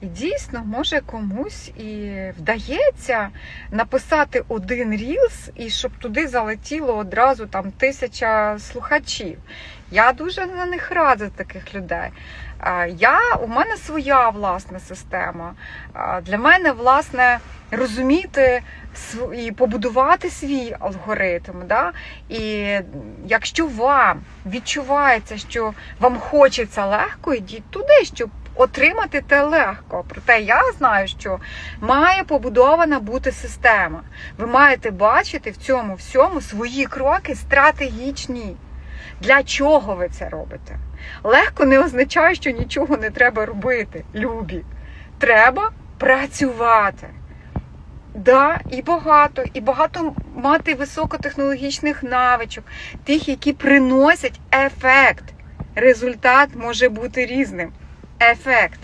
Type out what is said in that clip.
І дійсно, може комусь і вдається написати один рілс, і щоб туди залетіло одразу там тисяча слухачів. Я дуже на них рада таких людей. Я, у мене своя власна система. Для мене, власне, розуміти і побудувати свій алгоритм. Да? І якщо вам відчувається, що вам хочеться легко, йдіть туди, щоб отримати те легко. Проте я знаю, що має побудована бути система. Ви маєте бачити в цьому всьому свої кроки стратегічні. Для чого ви це робите? Легко не означає, що нічого не треба робити, любі. Треба працювати. Да, і багато, і багато мати високотехнологічних навичок, тих, які приносять ефект. Результат може бути різним. Ефект.